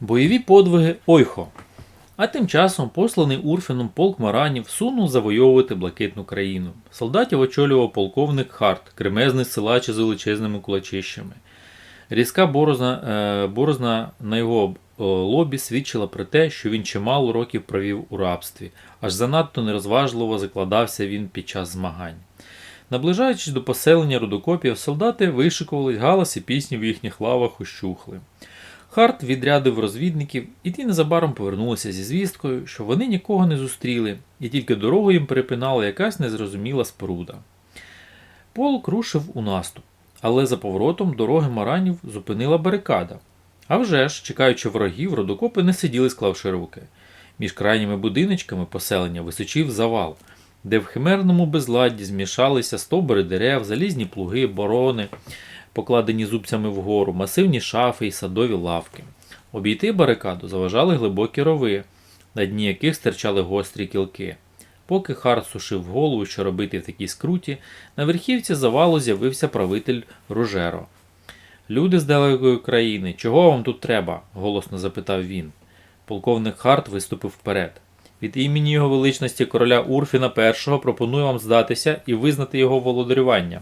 Бойові подвиги Ойхо. А тим часом посланий Урфіном полк Маранів сунув завойовувати блакитну країну. Солдатів очолював полковник Харт, кремезний силач із величезними кулачищами. Різка борозна, е, борозна на його е, лобі свідчила про те, що він чимало років провів у рабстві, аж занадто нерозважливо закладався він під час змагань. Наближаючись до поселення рудокопів, солдати вишикувались, галас і пісні в їхніх лавах ущухли. Харт відрядив розвідників, і ті незабаром повернулися зі звісткою, що вони нікого не зустріли, і тільки дорогу їм перепинала якась незрозуміла споруда. Полк рушив у наступ, але за поворотом дороги маранів зупинила барикада. А вже ж, чекаючи ворогів, родокопи не сиділи, склавши руки. Між крайніми будиночками поселення височив завал, де в химерному безладді змішалися стовбури дерев, залізні плуги, борони, покладені зубцями вгору, масивні шафи і садові лавки. Обійти барикаду заважали глибокі рови, на дні яких стирчали гострі кілки. Поки Харт сушив голову, що робити в такій скруті, на верхівці завалу з'явився правитель Ружеро. Люди з далекої країни, чого вам тут треба? голосно запитав він. Полковник Харт виступив вперед. Від імені його величності короля Урфіна І пропоную вам здатися і визнати його володарювання.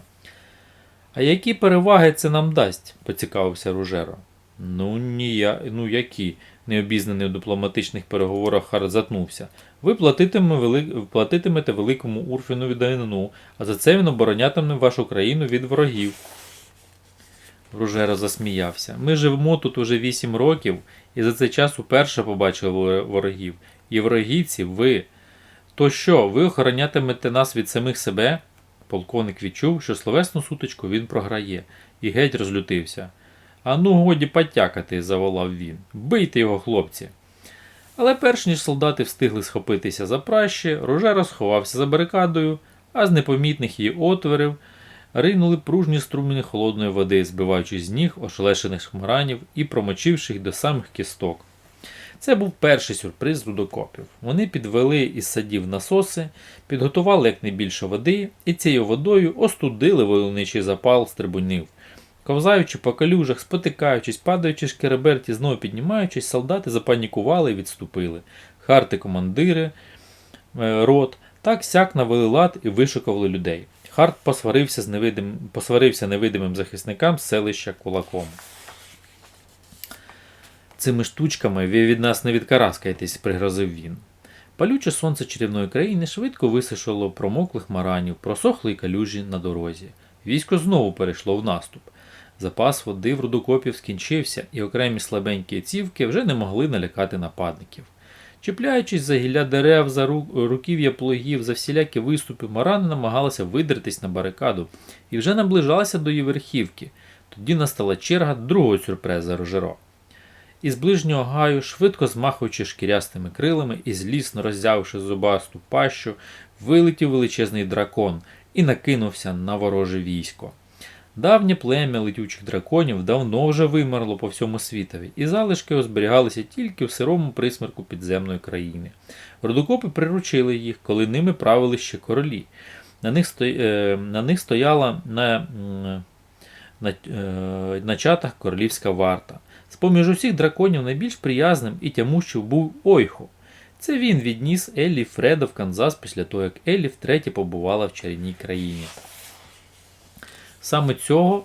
А які переваги це нам дасть? поцікавився Ружеро. Ну, нія... ну які? необізнаний у дипломатичних переговорах Харт затнувся. Ви платитимете великому Урфіну данину, а за це він оборонятиме вашу країну від ворогів. Ружеро засміявся. Ми живемо тут уже вісім років, і за цей час уперше побачили ворогів. І ворогівці ви. То що, ви охоронятимете нас від самих себе? Полковник відчув, що словесну сутичку він програє, і геть розлютився. А ну, годі потякати, заволав він. Бийте його, хлопці. Але перш ніж солдати встигли схопитися за пращі, Рожеро сховався за барикадою, а з непомітних її отворів ринули пружні струмені холодної води, збиваючи з ніг ошелешених шмаранів і промочивши їх до самих кісток. Це був перший сюрприз рудокопів. Вони підвели із садів насоси, підготували якнайбільше води і цією водою остудили войовничий запал стрибунів. Ковзаючи по калюжах, спотикаючись, падаючи шкереберті, знову піднімаючись, солдати запанікували і відступили. Харти командири, е, рот, так сяк навели лад і вишукували людей. Харт посварився, з невидим, посварився невидимим захисникам селища кулаком. Цими штучками ви від нас не відкараскаєтесь, пригрозив він. Палюче сонце чарівної країни швидко висушило промоклих маранів, просохли й калюжі на дорозі. Військо знову перейшло в наступ. Запас води в рудокопів скінчився, і окремі слабенькі цівки вже не могли налякати нападників. Чіпляючись за гілля дерев, за ру- руків'я плугів, за всілякі виступи, марани намагалися видертись на барикаду і вже наближалися до її верхівки. Тоді настала черга другого сюрприза Рожеро. Із ближнього гаю, швидко змахуючи шкірястими крилами і злісно роззявивши зубасту пащу, вилетів величезний дракон і накинувся на вороже військо. Давнє плем'я летючих драконів давно вже вимерло по всьому світові, і залишки озберігалися тільки в сирому присмерку підземної країни. Родокопи приручили їх, коли ними правили ще королі. На них, е, стояла на, на, е, на чатах королівська варта. З-поміж усіх драконів найбільш приязним і тямущим був Ойхо. Це він відніс Еллі Фреда в Канзас після того, як Еллі втретє побувала в чарівній країні. Саме цього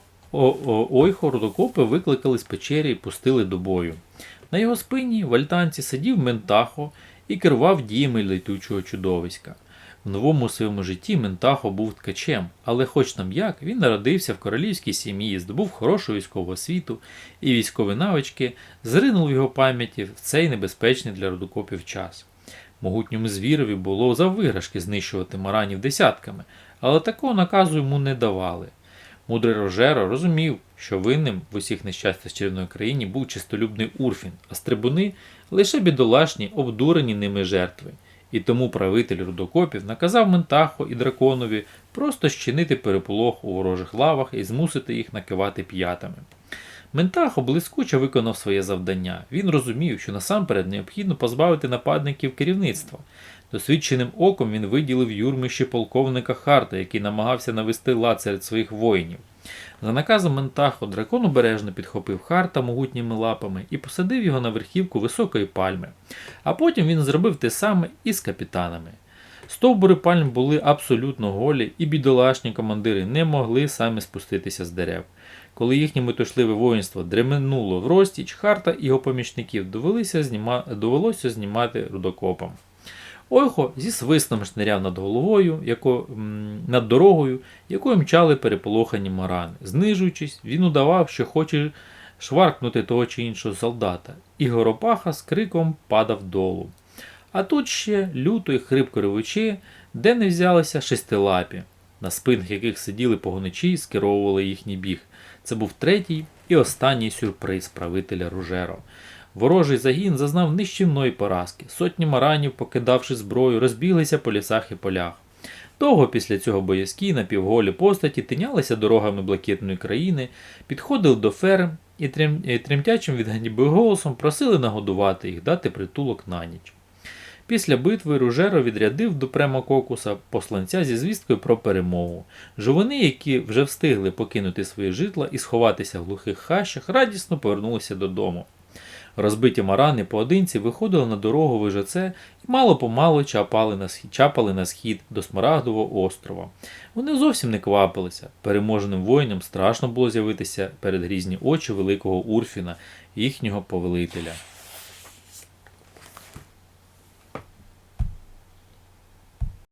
Ойхо рудокопи викликали з печері і пустили до бою. На його спині в альтанці сидів Ментахо і керував діями летючого чудовиська. В новому своєму житті Ментахо був ткачем, але хоч там як, він народився в королівській сім'ї, здобув хорошу військову освіту і військові навички зринув в його пам'яті в цей небезпечний для рудокопів час. Могутньому звірові було за виграшки знищувати маранів десятками, але такого наказу йому не давали. Мудрий Рожеро розумів, що винним в усіх нещастях чарівної країні був чистолюбний Урфін, а стрибуни лише бідолашні, обдурені ними жертви. І тому правитель рудокопів наказав Ментахо і драконові просто щинити переполох у ворожих лавах і змусити їх накивати п'ятами. Ментахо блискуче виконав своє завдання. Він розумів, що насамперед необхідно позбавити нападників керівництва. Досвідченим оком він виділив юрмище полковника Харта, який намагався навести лад серед своїх воїнів. За наказом Ментахо дракон обережно підхопив Харта могутніми лапами і посадив його на верхівку високої пальми. А потім він зробив те саме і з капітанами. Стовбури пальм були абсолютно голі, і бідолашні командири не могли самі спуститися з дерев. Коли їхнє метушливе воїнство дременуло в розтіч, Харта і його помічників довелося, зніма... довелося знімати рудокопом. Ойхо зі свистом шниряв над головою, яко... над дорогою, якою мчали переполохані марани. Знижуючись, він удавав, що хоче шваркнути того чи іншого солдата, і Горопаха з криком падав долу. А тут ще люто й хрипко ревучи, де не взялися шестилапі, на спинах яких сиділи погоничі і скеровували їхній біг. Це був третій і останній сюрприз правителя Ружеро. Ворожий загін зазнав нищівної поразки. Сотні маранів, покидавши зброю, розбіглися по лісах і полях. Довго після цього боязкі напівголі постаті тинялися дорогами блакитної країни, підходили до ферм і і тремтячим від ганьби голосом просили нагодувати їх, дати притулок на ніч. Після битви Ружеро відрядив до Премококуса посланця зі звісткою про перемогу. Жовини, які вже встигли покинути свої житла і сховатися в глухих хащах, радісно повернулися додому. Розбиті марани поодинці виходили на дорогу вижоце і мало-помалу чапали на схід, чапали на схід до Смарагдового острова. Вони зовсім не квапилися. Переможеним воїнам страшно було з'явитися перед грізні очі великого Урфіна, їхнього повелителя.